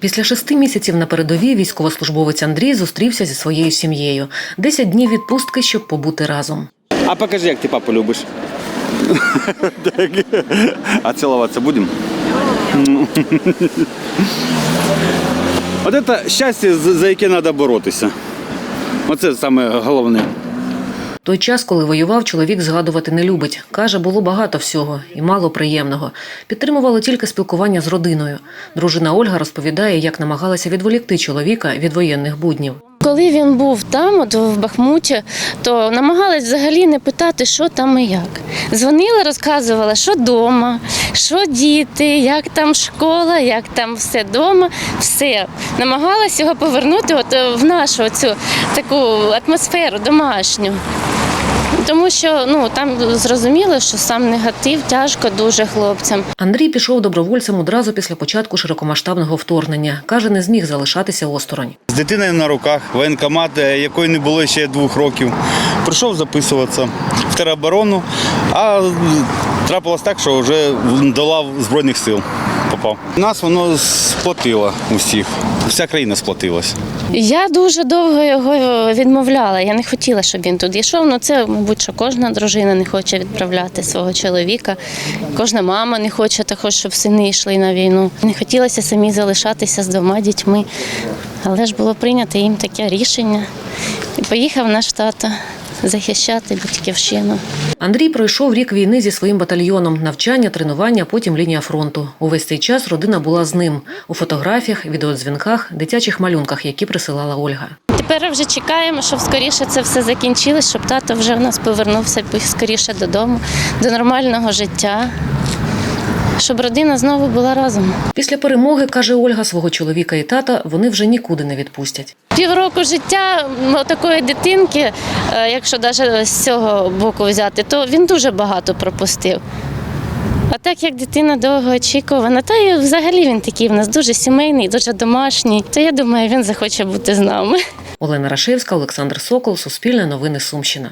Після шести місяців на передовій військовослужбовець Андрій зустрівся зі своєю сім'єю. Десять днів відпустки, щоб побути разом. А покажи, як ти папу любиш. А цілуватися будемо? От це щастя, за яке треба боротися. Оце саме головне. Той час, коли воював, чоловік згадувати не любить. Каже, було багато всього і мало приємного. Підтримувало тільки спілкування з родиною. Дружина Ольга розповідає, як намагалася відволікти чоловіка від воєнних буднів. Коли він був там, от в Бахмуті, то намагалась взагалі не питати, що там і як. Дзвонила, розказувала, що вдома, що діти, як там школа, як там все вдома, все. Намагалась його повернути от е, в нашу цю таку атмосферу домашню. Тому що ну там зрозуміло, що сам негатив тяжко дуже хлопцям. Андрій пішов добровольцем одразу після початку широкомасштабного вторгнення. Каже, не зміг залишатися осторонь. З дитиною на руках, воєнкомат, е, якої не було ще двох років. Прийшов записуватися в тероборону, а трапилось так, що вже до лав Збройних сил попав. Нас воно сплотило усіх. Вся країна сплотилась. Я дуже довго його відмовляла. Я не хотіла, щоб він туди йшов. Ну це, мабуть, що кожна дружина не хоче відправляти свого чоловіка. Кожна мама не хоче також, щоб сини йшли на війну. Не хотілося самі залишатися з двома дітьми. Але ж було прийнято їм таке рішення. І поїхав наш тато захищати батьківщину. Андрій пройшов рік війни зі своїм батальйоном, навчання, тренування, потім лінія фронту. Увесь цей час родина була з ним у фотографіях, відеодзвінках, дитячих малюнках, які присилала Ольга. Тепер вже чекаємо, щоб скоріше це все закінчилось, щоб тато вже в нас повернувся скоріше додому, до нормального життя, щоб родина знову була разом. Після перемоги, каже Ольга, свого чоловіка і тата вони вже нікуди не відпустять. Півроку життя такої дитинки, е, якщо навіть з цього боку взяти, то він дуже багато пропустив. Так як дитина довго очікувана, та й взагалі він такий в нас дуже сімейний, дуже домашній, то я думаю, він захоче бути з нами. Олена Рашевська, Олександр Сокол, Суспільне новини Сумщина.